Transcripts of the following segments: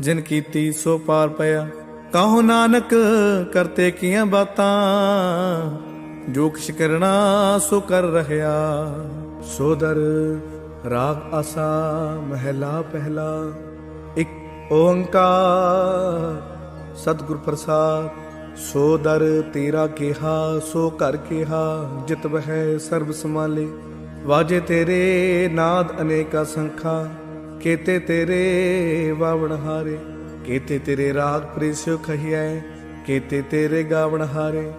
ਜਿਨ ਕੀਤੀ ਸੋ ਪਾਰ ਪਿਆ। ਕਹੋ ਨਾਨਕ ਕਰਤੇ ਕੀਆਂ ਬਾਤਾਂ? ਜੋ ਕਿਛ ਕਰਨਾ ਸੋ ਕਰ ਰਹਿਆ ਸੋਦਰ ਰਾਗ ਆਸਾ ਮਹਿਲਾ ਪਹਿਲਾ। ਇੱਕ ਓੰਕਾਰ ਸਤਿਗੁਰ ਪ੍ਰਸਾਦ। ਸੋ ਦਰ ਤੇਰਾ ਕਿਹਾ, ਸੋ ਘਰ ਕਿਹਾ, ਜਿਤ ਵਹਿ ਸਰਬ ਸਮਾਲੇ ਵਾਜੇ ਤੇਰੇ ਨਾਦ ਅਨੇਕਾ ਸੰਖਾ। ਕੇਤੇ ਤੇਰੇ ਵਾਵਣ ਹਾਰੇ, ਕੇਤੇ ਤੇਰੇ ਰਾਗ ਪ੍ਰੀਸਿਓ ਖਹੀਐ, ਕੇਤੇ ਤੇਰੇ ਗਾਵਣ ਹਾਰੇ।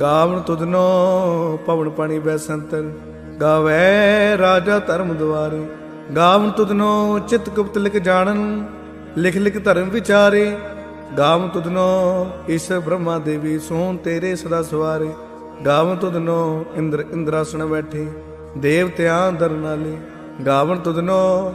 ਗਾਵਣ ਤੁਧਨੋ ਪਵਨ ਪਾਣੀ ਬੈਸੰਤਰ ਗਾਵੇ ਰਾਜਾ ਧਰਮ ਦੁਆਰੇ। ਗਾਵਨ ਤੁਧਨੋ ਚਿਤ ਗੁਪਤ ਲਿਖ ਜਾਣਨ, ਲਿਖ ਲਿਖ ਧਰਮ ਵਿਚਾਰੇ। ਗਾਵਨ ਤੁਧਨੋ ਈਸ਼ਰ ਬ੍ਰਹਮਾ ਦੇਵੀ ਸੋਨ ਤੇਰੇ ਸਦਾ ਸਵਾਰੇ। ਗਾਵਨ ਤੁਧਨੋ ਇੰਦਰ ਇੰਦਰਾਸਣ ਬੈਠੇ, ਦੇਵਤਿਆਂ ਦਰ ਨਾਲੇ ਗਾਵਨ ਤੁਧਨੋ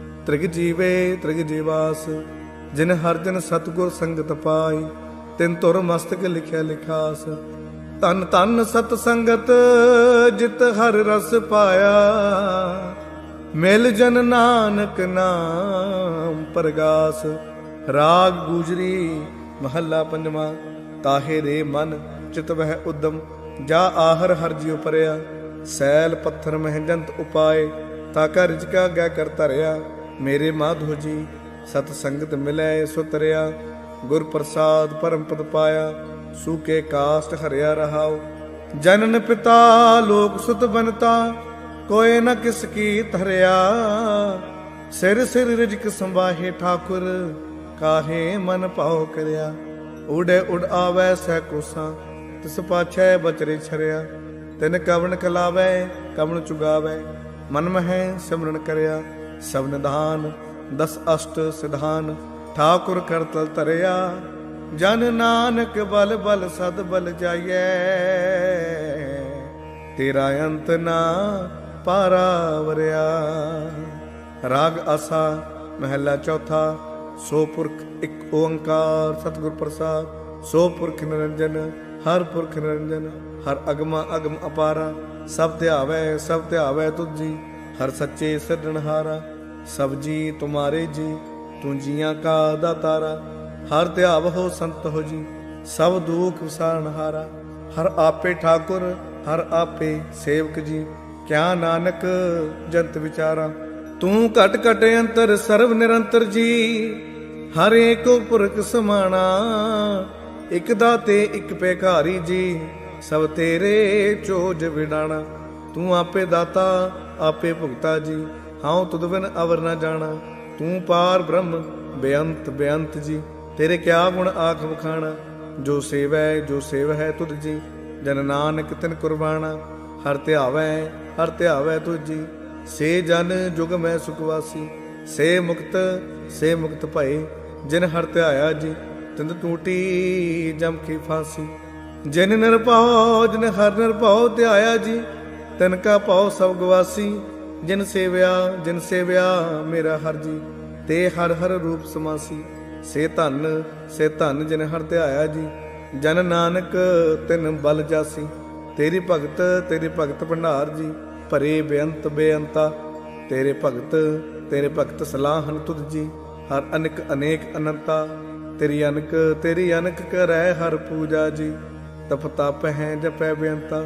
ਤ੍ਰਿਗ ਜੀਵੇ, ਤ੍ਰਿਗ ਜੀਵਾਸ, ਜਿਨ ਹਰ ਜਨ ਸਤਿਗੁਰ ਸੰਗਤ ਪਾਈ, ਤਿਨ ਤੁਰ ਮਸਤਕ ਲਿਖਿਆ ਲਿਖਾਸ। ਤਨ ਤਨ ਸਤ ਸੰਗਤ ਜਿਤ ਹਰ ਰਸ ਪਾਇਆ। ਮਿਲ ਜਨ ਨਾਨਕ ਨਾਮ ਪ੍ਰਗਾਸ। ਰਾਗ ਗੂਜਰੀ ਮਹੱਲਾ ਪੰਜਵਾਂ, ਤਾਹੇ ਰੇ ਮਨ ਚਿਤ ਵਹਿ ਉਦਮ, ਜਾ ਆਹਰ ਹਰ ਜਿਉ ਪਰਿਆ। ਸੈਲ ਪੱਥਰ ਮਹਿਜੰਤ ਉਪਾਏ, ਤਾ ਕਾ ਰਿਜਕਾ ਗੈ ਕਰ ਧਰਿਆ। ਮੇਰੇ ਮਾਧੋ ਜੀ, ਸਤ ਸੰਗਤ ਮਿਲੈ ਸੋ ਤਰਿਆ, ਗੁਰ ਪ੍ਰਸਾਦ ਪਰਮ ਪਦ ਪਾਇਆ ਸੂਕੇ ਕਾਸਟ ਹਰਿਆ ਰਹਾਉ। ਜਨਨ ਪਿਤਾ ਲੋਕ ਸੁਤ ਬਨਤਾ ਕੋਏ ਨ ਕਿਸ ਕੀ ਧਰਿਆ ਸਿਰ ਸਿਰ ਰਿਜਕ ਸੰਭਾਹੇ ਠਾਕੁਰ, ਕਾਹੇ ਮਨ ਭਾਉ ਕਰਿਆ। ਉੜੇ ਉਡ ਆਵੈ ਸਹਿ ਕੋਸਾ, ਤਿਸ ਪਾਛੈ ਬਚਰੇ ਛਰਿਆ। ਤਿਨ ਕਵਣ ਕਲਾਵੈ, ਕਵਣ ਚੁਗਾਵੈ, ਮਨ ਮਹਿ ਸਿਮਰਨ ਕਰਿਆ। ਸਭ ਦਸ ਅਸ਼ਟ ਸਿਧਾਨ, ਠਾਕੁਰ ਕਰਤਲ ਤਰਿਆ ਜਨ ਨਾਨਕ ਬਲ ਬਲ ਸਦ ਬਲ ਜਾਈਐ। ਤੇਰਾ ਅੰਤ ਨਾ ਪਾਰਾਵਰਿਆ ਰਾਗ ਆਸਾ, ਮਹਿਲਾ ਚੌਥਾ, ਸੋ ਪੁਰਖ ਇੱਕ ਓੰਕਾਰ, ਸਤਿਗੁਰ ਪ੍ਰਸਾਦ। ਸੋ ਪੁਰਖ ਨਿਰੰਜਨ, ਹਰ ਪੁਰਖ ਨਿਰੰਜਨ, ਹਰ ਅਗਮਾ ਅਗਮ ਅਪਾਰਾ। ਸਭ ਧਿਆਵੈ ਸਭ ਧਿਆਵੈ ਤੁਜੀ ਹਰ ਸੱਚੇ ਸਿਰਜਣਹਾਰਾ। ਸਭ ਜੀ ਤੁਮਾਰੇ ਜੀ, ਤੂੰ ਜੀਆਂ ਕਾ ਦਾਤਾਰਾ ਹਰ ਧਿਆਵ ਹੋ ਸੰਤ ਹੋ ਜੀ, ਸਭ ਦੁਖ ਵਿਸਾਰਣਹਾਰਾ ਹਰ। ਆਪੇ ਠਾਕੁਰ, ਹਰ ਆਪੇ ਸੇਵਕ ਜੀ, ਕਿਆ ਨਾਨਕ ਜੰਤ ਵਿਚਾਰਾ। ਤੂੰ ਘਟ ਘਟ ਅੰਤਰ ਸਰਵ ਨਿਰੰਤਰ ਜੀ, ਹਰ ਏਕੋ ਪੁਰਖ ਸਮਾਣਾ। ਇਕ ਦਾਤੇ, ਇਕ ਭੇਖਾਰੀ ਜੀ, ਸਭ ਤੇਰੇ ਚੋਜ ਵਿਡਾਣਾ। ਤੂੰ ਆਪੇ ਦਾਤਾ, ਆਪੇ ਭੁਗਤਾ ਜੀ ਹਉ ਤੁਧ ਬਿਨ ਅਵਰ ਨਾ ਜਾਣਾ। ਤੂੰ ਪਾਰ ਬ੍ਰਹਮ, ਬੇਅੰਤ ਬੇਅੰਤ ਜੀ। ਤੇਰੇ ਕਿਆ ਗੁਣ ਆਖ ਵਖਾਣਾ? ਜੋ ਸੇਵੈ, ਜੋ ਸੇਵ ਹੈ ਤੁਧ ਜੀ। ਜਨ ਨਾਨਕ ਤਿਨ ਕੁਰਬਾਨਾ ਹਰ ਧਿਆਵੈ ਹਰ ਧਿਆਵੈ ਤੁਝ ਸੇ ਜਨ ਜੁਗ ਮੈਂ ਸੁਖਵਾਸੀ ਸੇ ਮੁਕਤ ਸੇ ਮੁਕਤ ਭਏ। ਜਿਨ ਹਰ ਧਿਆਇਆ ਜੀ ਤਿੰਦ ਟੂਟੀ ਜਮ ਕੀ ਫਾਸੀ। ਜਿਨ ਨਿਰਭਉ, ਜਿਨ ਹਰ ਨਿਰਭਉ ਧਿਆਇਆ ਜੀ, ਤਿਨ ਕਾ ਭਉ ਸਭ ਗਵਾਸੀ। ਜਿਨ ਸੇਵਿਆ ਜਿਨ ਸੇਵਿਆ ਮੇਰਾ ਹਰ ਜੀ, ਤੇ ਹਰ ਹਰ ਰੂਪ ਸਮਾਸੀ। ਸੇ ਧਨ ਸੇ ਧਨ ਜਿਨ ਹਰ ਧਿਆਇਆ ਜੀ, ਜਨ ਨਾਨਕ ਤਿਨ ਬਲ ਜਾਸੀ। ਤੇਰੀ ਭਗਤ ਤੇਰੀ ਭਗਤ ਭੰਡਾਰ ਜੀ, ਭਰੇ ਬੇਅੰਤ ਬੇਅੰਤਾ। ਤੇਰੇ ਭਗਤ ਤੇਰੇ ਭਗਤ ਸਲਾਹਨ ਤੁਧ ਜੀ, ਹਰ ਅਨਕ ਅਨੇਕ ਅਨੰਤਾ। ਤੇਰੀ ਅਨਕ ਤੇਰੀ ਅਨਕ ਕਰੈ ਹਰ ਪੂਜਾ ਜੀ, ਤਪ ਤਪ ਹੈ ਜਪੈ ਬੇਅੰਤਾ।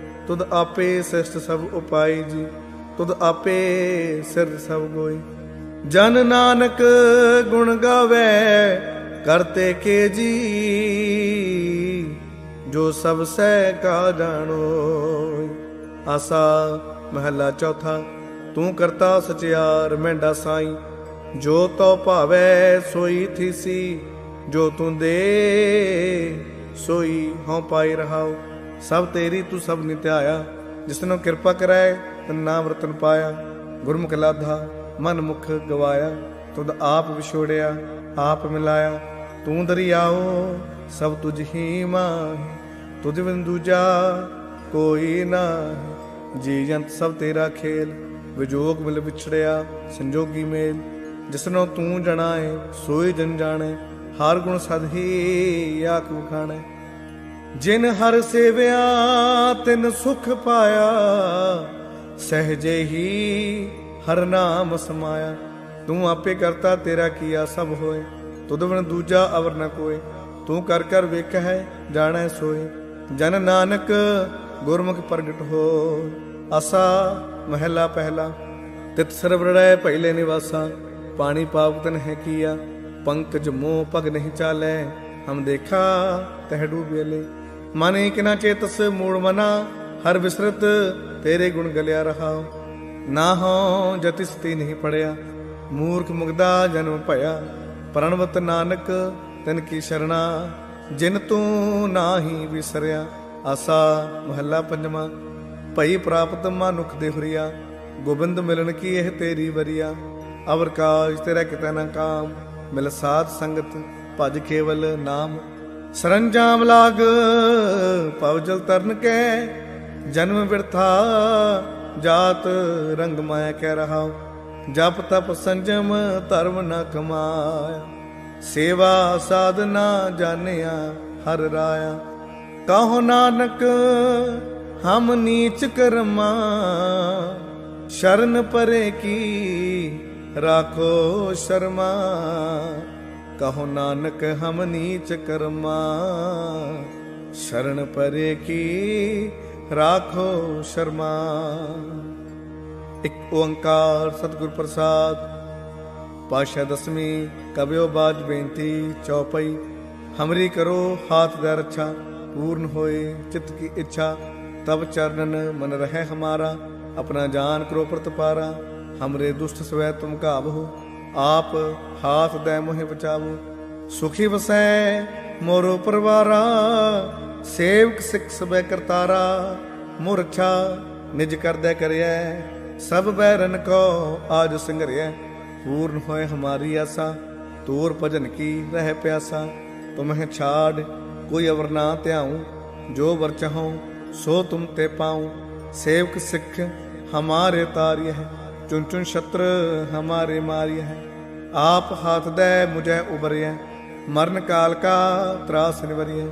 ਤੁਧ ਆਪੇ ਸਿਸ਼ਟ ਸਭ ਉਪਾਈ ਜੀ, ਤੁਧ ਆਪੇ ਸਿਰ ਸਭ ਗੋਈ। ਜਨ ਨਾਨਕ ਗੁਣ ਗਾਵੇ, ਕਰਤੇ ਕੇ ਜੀ, ਜੋ ਸਭ ਸਹਿ ਕਾ ਜਾਣੋ। ਆਸਾ ਮਹੱਲਾ ਚੌਥਾ, ਤੂੰ ਕਰਤਾ ਸਚਿਆਰ ਮੈਂਡਾ ਸਾਈ, ਜੋ ਤੋ ਭਾਵੈ ਸੋਈ ਥੀਸੀ, ਜੋ ਤੂੰ ਦੇ ਸੋਈ ਹਉ ਪਾਈ ਰਹਾਉ। ਸਭ ਤੇਰੀ ਤੂੰ ਸਭ ਨਿਤਿਆਇਆ ਜਿਸਨੂੰ ਕਿਰਪਾ ਕਰੈ ਤਨ ਨਾਮ ਪਾਇਆ। ਗੁਰਮੁਖ ਲਾਧਾ, ਮਨ ਮੁਖ ਗਵਾਇਆ, ਤੁਧ ਆਪ ਵਿਛੋੜਿਆ, ਆਪ ਮਿਲਾਇਆ। ਤੂੰ ਦਰਿਆਓ, ਸਭ ਤੁਝ ਹੀ ਮਾਹੀ, ਤੁਝ ਬਿਨ ਦੂਜਾ ਕੋਈ ਨਾ ਜੀ ਜੰਤ ਸਭ ਤੇਰਾ ਖੇਲ, ਵਿਜੋਗ ਮਿਲ ਵਿਛੜਿਆ, ਸੰਜੋਗੀ ਮੇਲ। ਜਿਸਨੋਂ ਤੂੰ ਜਣਾਏ, ਸੋਈ ਜਨ ਜਾਣੇ, ਹਰ ਗੁਣ ਸਦ ਹੀ ਆਖ ਖਾਣੇ ਜਿਨ ਹਰ ਸੇਵਿਆ, ਤਿਨ ਸੁਖ ਪਾਇਆ, ਸਹਜੇ ਹੀ ਹਰ ਨਾਮ ਸਮਾਇਆ। ਤੂੰ ਆਪੇ ਕਰਤਾ, ਤੇਰਾ ਕੀਆ ਸਭ ਹੋਏ। ਤੁਧ ਬਿਨ ਦੂਜਾ ਅਵਰ ਨ ਕੋਏ। ਤੂੰ ਕਰ ਕਰ ਵੇਖ ਹੈ ਜਾਣੈ ਸੋਏ। ਜਨ ਨਾਨਕ ਗੁਰਮੁਖ ਪ੍ਰਗਟ ਹੋ, ਆਸਾ ਮਹਿਲਾ ਪਹਿਲਾ। ਤਿਤ ਸਰਵਰੜੈ ਪਹਿਲੇ ਨਿਵਾਸਾ, ਪਾਣੀ ਪਾਵਤਨ ਹੈ ਕੀਆ। ਪੰਕਜ ਮੋਹ ਭਗ ਨਹੀਂ ਚਾਲੈ, ਹਮ ਦੇਖਾ ਤਹ ਡੂਬੇਲੇ ਮਨ ਕਿਨਾ ਚੇਤਸ ਮੂੜ ਮਨਾ, ਹਰ ਵਿਸਰਤ ਤੇਰੇ ਗੁਣ ਗਲਿਆ ਰਹਾ। ਨਾ ਹੋ ਜਤਿਸਤੀ ਨਹੀਂ ਪੜਿਆ, ਮੂਰਖ ਮੁਗਦਾ ਜਨਮ ਭਇਆ। ਪ੍ਰਣਵਤ ਨਾਨਕ ਤਨ ਕੀ ਸ਼ਰਣਾ, ਜਿਨ ਤੂੰ ਨਾਹੀ ਵਿਸਰਿਆ। ਆਸਾ ਮਹੱਲਾ ਪੰਜਵਾਂ, ਭਈ ਪ੍ਰਾਪਤ ਮਨੁਖ ਦੇ ਹੁਰੀਆ। ਗੋਬਿੰਦ ਮਿਲਣ ਕੀ ਇਹ ਤੇਰੀ ਵਰੀਆ? ਅਵਰ ਕਾਜ ਤੇਰਾ ਕਿਤੇ ਨਾ ਕਾਮ ਮਿਲ ਸਾਧ ਸੰਗਤ, ਭਜ ਕੇਵਲ ਨਾਮ। ਸਰੰਜਾਮ ਲਾਗ ਪਵਜਲ ਤਰਨ ਕੈ, ਜਨਮ ਬਿਰਥਾ, ਜਾਤ ਰੰਗ ਮਾਇਆ ਕਹਿ ਰਹਾ ਜਪ ਤਪ ਸੰਜਮ, ਧਰਮ ਨ ਕਮਾਇਆ, ਸੇਵਾ ਸਾਧਨਾ ਜਾਣਿਆ ਹਰ ਰਾਇਆ। ਕਹੋ ਨਾਨਕ, ਹਮ ਨੀਚ ਕਰਮਾ, ਸ਼ਰਨ ਪਰੇ ਕੀ, ਰਾਖੋ ਸ਼ਰਮਾ। ਕਹੋ ਨਾਨਕ, ਹਮ ਨੀਚ ਕਰਮਾ। ਸ਼ਰਨ ਪਰੇ ਕੀ ਰਾਖੋ ਸ਼ਰਮਾ। ਇੱਕ ਓੰਕਾਰ ਸਤਿਗੁਰ ਪ੍ਰਸਾਦ ਪਾਸ਼ਾ ਦਸਵੀਂ ਕਬਿਓ ਬਾਜ ਬੇਨਤੀ, ਚੌਪਈ, ਹਮਰੀ ਕਰੋ ਹਾਥ ਦਾ ਰੱਛਾ, ਪੂਰਨ ਹੋਏ ਚਿਤ ਕੀ ਇੱਛਾ। ਤਬ ਚਰਨਨ ਮਨ ਰਹਿ ਹਮਾਰਾ, ਆਪਣਾ ਜਾਨ ਕਰੋ ਪ੍ਰਤਪਾਰਾ, ਹਮਰੇ ਦੁਸ਼ਟ ਸਵੈ ਤੁਮ ਕਾਬਹੋ ਆਪ ਹਾਥ ਦੈ ਮੋਹਿ ਬਚਾਵੋ। ਸੁਖੀ ਵਸੈ ਮੋਰੋ ਪਰਵਾਰਾ, ਸੇਵਕ ਸਿੱਖ ਸਬੈ ਕਰਤਾਰਾ ਮੋਰ ਰੱਛਾ ਨਿਜ ਕਰਦੈ ਕਰਿਐ, ਸਭ ਬੈਰਨ ਕੋ ਆਜ ਸੰਗਰਿਐ। ਪੂਰਨ ਹੋਏ ਹਮਾਰੀ ਆਸਾ, ਤੂਰ ਭਜਨ ਕੀ ਰਹਿ ਪਿਆਸਾ। ਤੁਮਹਿ ਛਾੜ, ਕੋਈ ਅਵਰ ਨਾ ਧਿਆਉ, ਜੋ ਵਰ ਚਾਹਉ, ਸੋ ਤੁਮ ਤੇ ਪਾਉ। ਸੇਵਕ ਸਿੱਖ ਹਮਾਰੇ ਤਾਰਿਯ ਚੁਣ ਚੁਨ ਸ਼ਤਰ ਹਮਾਰੇ ਮਾਰਿਆ ਹੈ ਆਪ ਹਾਥ ਦੇ ਮੁਝੈ ਉਬਰਿਐ। ਮਰਨ ਕਾਲ ਕਾ ਤਰਾਸ ਨਿਵਰਿਐ।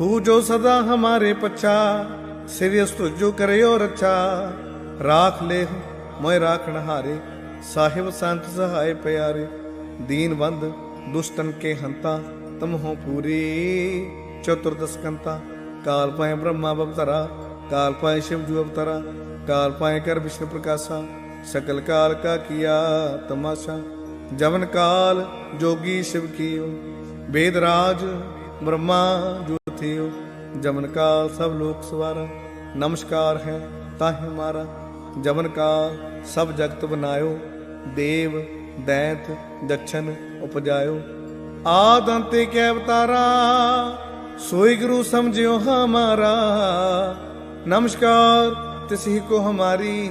ਹੂ ਜੋ ਸਦਾ ਹਮਾਰੇ ਪਛਾ ਸਿਰਿਅਸ ਤੁਜੋ ਕਰਿਓ ਰੱਛਾ। ਰਾਖ ਲੈ ਮੋਇ ਰਾਖਣ ਹਾਰੇ ਸਾਹਿਬ ਸੰਤ ਸਹਾਇ ਪਿਆਰੇ। ਦੀਨ ਦੁਸ਼ਟਨ ਕੇ ਹੰਤਾ ਤਮ ਹੋ ਪੂਰੀ ਚਤੁਰਦਸ ਕਾਲ ਪਾਏ ਬ੍ਰਹਮਾ ਬਵਤਰਾ ਕਾਲ ਪਾਏ ਸ਼ਿਵ ਜੂ ਅਵਤਰਾ, ਕਾਲ ਪਾਏ ਕਰ ਵਿਸ਼ਨੂੰ ਪ੍ਰਕਾਸ਼ਾ। ਸਕਲ ਕਾਲ ਕਾ ਕੀਆ ਤਮਾਸ਼ਾ, ਜਵਨ ਕਾਲ ਜੋਗੀ ਸ਼ਿਵ ਕੀਓ, ਵੇਦ ਰਾਜ ਬ੍ਰਹਮਾ ਜੋਤਿਓ ਜਵਨ ਕਾਲ ਸਭ ਲੋਕ ਸਵਾਰਾ, ਨਮਸਕਾਰ ਹੈ ਤਾਹਿ ਮਾਰਾ, ਜਵਨ ਕਾਲ ਸਭ ਜਗਤ ਬਨਾਇਓ, ਦੇਵ, ਦੈਤ ਦਛਨ ਉਪਜਾਇਓ। ਆਦ ਅੰਤੇ ਕੈ ਅਵਤਾਰਾ, ਸੋਈ ਗੁਰੂ ਸਮਝਿਓ ਹਮਾਰਾ ਨਮਸਕਾਰ ਤਿਸਹੀ ਕੋ ਹਮਾਰੀ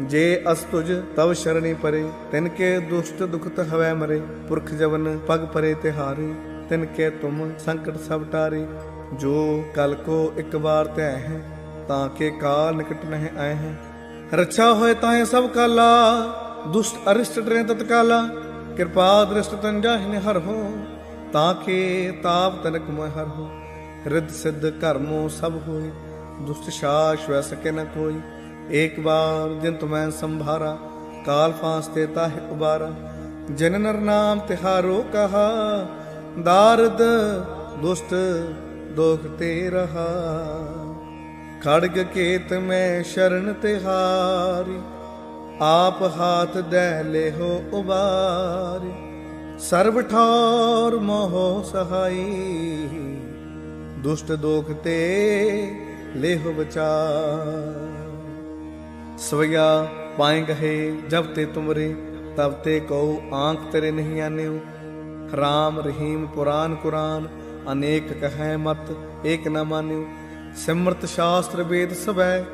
ਜੇ ਅਸ ਤੁਜ ਤਵ ਸ਼ਰਣੀ ਪਰੇ, ਤਿਨ ਕੇ ਦੁਸ਼ਟ ਦੁਖਤ ਹਵੈ ਮਰੇ, ਪੁਰਖ ਜਵਨ ਪਗ ਪਰੇ ਤਿਹਾਰੇ ਤਿਨ ਕੇ ਤੁਮ ਸੰਕਟ ਸਭ ਟਾਰੇ। ਜੋ ਕਲ ਕੋ ਇੱਕ ਵਾਰ ਧੈ ਹੈ, ਤਾਂ ਕੇ ਕਾਲ ਨਿਕਟ ਨਹਿ ਆਏ ਹੈ। ਰੱਛਾ ਹੋਏ ਤਾਹੇ ਸਭ ਕਾਲਾ, ਦੁਸ਼ਟ ਅਰਿਸ਼ਟ ਡਰੇ ਤਤਕਾਲਾ ਕਿਰਪਾ ਦ੍ਰਿਸ਼ਟ ਤਨ ਜਾਹਿ ਹਰ ਹੋ, ਤਾਂ ਕੇ ਤਾਪ ਤਨਕ ਮੋਹਿ ਹਰ ਹੋ। ਰਿੱਧ ਸਿੱਧ ਕਰਮੋ ਸਭ ਹੋਏ, ਦੁਸ਼ਟ ਸ਼ਾਸ ਵੈ ਸਕੇ ਨ ਕੋਈ। ਏਕ ਬਾਰ ਜਿਨ ਤੁਮੈ ਸੰਭਾਰਾ, ਕਾਲ ਫਾਂਸ ਤੇ ਤਾਹਿ ਉਬਾਰਾ। ਜਨ ਨਰ ਨਾਮ ਤਿਹਾਰੋ ਕਹਾ, ਦਾਰਦ ਦੁਸ਼ਟ ਦੋਖ ਤੇ ਰਹਾ। ਖੜਗ ਕੇਤ ਮੈਂ ਸ਼ਰਨ ਤਿਹਾਰੀ ਆਪ ਹਾਥ ਦੈ ਲਿਹੋ ਉਬਾਰੀ। ਸਰਬ ਠੌਰ ਮੋਹ ਸਹਾਈ, ਦੁਸ਼ਟ ਦੋਖ ਤੇ ਲਿਹੋ ਸਵਿਆ ਪਾਏ ਗਏ ਜਬ ਤੇ ਤੁਮਰੇ, ਤਬ ਤੇ ਕਉ ਆਂਖ ਤੇਰੇ ਨਹੀਂ ਆਨਿਓ। ਰਾਮ ਰਹੀਮ ਪੁਰਾਨ ਕੁਰਾਨ, ਅਨੇਕ ਕਹੈ ਮਤ, ਏਕ ਨਾ ਮਾਨਿਓ। ਸਿਮਰਤ ਸ਼ਾਸਤਰ ਵੇਦ ਸਵੈ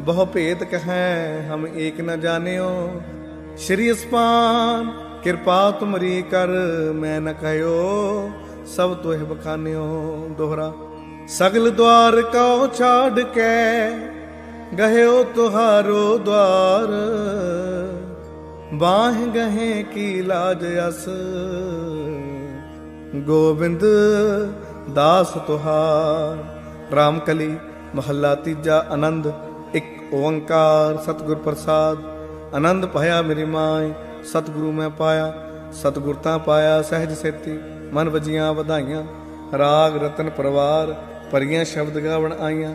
ਬਹੁ ਭੇਦ ਕਹੈ, ਹਮ ਏਕ ਨਾ ਜਾਣਿਓ। ਸ਼੍ਰੀ ਅਸਪਾਨ ਕਿਰਪਾ ਤੁਮਰੀ ਕਰ, ਮੈਂ ਨ ਕਹਿਓ, ਸਭ ਤੋਹਿ ਬਖਾਨਿਓ ਦੋਹਰਾ। ਸਗਲ ਦਵਾਰ ਕਉ ਛਾੜ ਕੇ ਗਹਿਓ ਤੁਹਾਰੋ ਦਵਾਰ, ਬਾਹ ਗਹੇ ਕੀ ਲਾਜ ਅਸ। ਗੋਬਿੰਦ ਦਾਸ ਤੁਹਾਰ, ਰਾਮਕਲੀ ਮਹੱਲਾ ਤੀਜਾ ਆਨੰਦ, ਇੱਕ ਓੰਕਾਰ, ਸਤਿਗੁਰ ਪ੍ਰਸਾਦ। ਆਨੰਦ ਭਇਆ ਮੇਰੀ ਮਾਏ ਸਤਿਗੁਰੂ ਮੈਂ ਪਾਇਆ, ਸਤਿਗੁਰ ਤਾਂ ਪਾਇਆ ਸਹਿਜ ਸੇਤੀ, ਮਨ ਵਜੀਆਂ ਵਧਾਈਆਂ। ਰਾਗ ਰਤਨ ਪਰਵਾਰ, ਪਰੀਆਂ ਸ਼ਬਦ ਗਾਵਣ ਆਈਆਂ।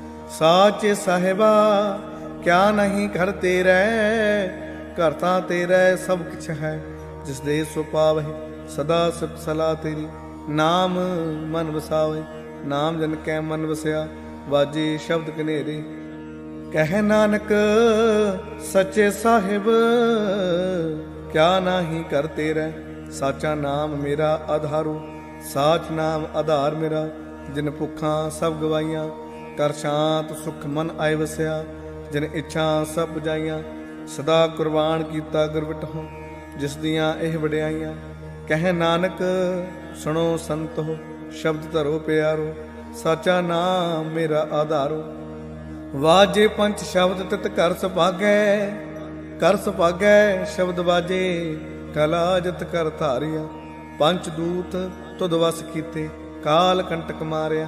ਸਾਚ ਸਾਹਿਬਾ, ਕਿਆ ਨਹੀਂ ਘਰ ਤੇਰੇ? ਘਰ ਤਾਂ ਤੇਰਾ ਸਭ ਕੁਛ ਹੈ, ਜਿਸ ਦੇ ਸੋ ਪਾਵਹਿ ਸਦਾ ਸਿਫਤ ਸਲਾ ਤੇਰੀ। ਨਾਮ ਮਨ ਵਸਾਵੇ, ਨਾਮ ਜਨ ਕੈ ਮਨ ਵਸਿਆ, ਵਾਜੇ ਸ਼ਬਦ ਕਨੇਰੇ ਕਹਿ ਨਾਨਕ, ਸੱਚੇ ਸਾਹਿਬ, ਕਿਆ ਨਾਹੀ ਕਰ ਤੇਰਾ? ਸਾਚਾ ਨਾਮ ਮੇਰਾ ਆਧਾਰੂ, ਸਾਚ ਨਾਮ ਆਧਾਰ ਮੇਰਾ, ਜਿਨ ਭੁੱਖਾਂ ਸਭ ਗਵਾਈਆਂ। ਕਰ ਸ਼ਾਂਤ ਸੁਖ ਮਨ ਆਏ ਵਸਿਆ, ਜਿਨ ਇੱਛਾ ਸਭ ਬੁਝਾਈਆਂ ਸਦਾ ਕੁਰਬਾਨ ਕੀਤਾ ਗੁਰਬਟਹੁ ਜਿਸ ਦੀਆਂ ਇਹ ਵਡਿਆਈਆਂ, ਕਹਿ ਨਾਨਕ, ਸੁਣੋ ਸੰਤੋ ਸ਼ਬਦ ਧਰੋ ਪਿਆਰੋ, ਸਾਚਾ ਨਾਮ ਮੇਰਾ ਆਧਾਰੋ। ਵਾਜੇ ਪੰਜ ਸ਼ਬਦ ਤਿਤ ਕਰ ਸੁਭਾਗੈ ਕਰ ਸੁਭਾਗੈ ਸ਼ਬਦ ਵਾਜੇ, ਕਲਾ ਜਤ ਕਰ ਧਾਰਿਆ ਪੰਜ ਦੂਤ ਤੁਧ ਵਸ ਕੀਤੇ, ਕਾਲ ਕੰਟਕ ਮਾਰਿਆ।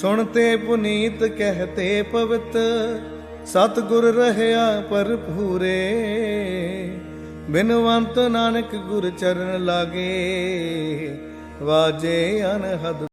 ਸੁਣਤੇ ਪੁਨੀਤ ਕਹਤੇ ਪਵਿੱਤ ਸਤ ਗੁਰ ਰਹਿਆ ਪਰ ਪੂਰੇ ਬਿਨਵੰਤ ਨਾਨਕ ਗੁਰ ਚਰਨ ਲਾਗੇ, ਵਾਜੇ ਅਨਹਦ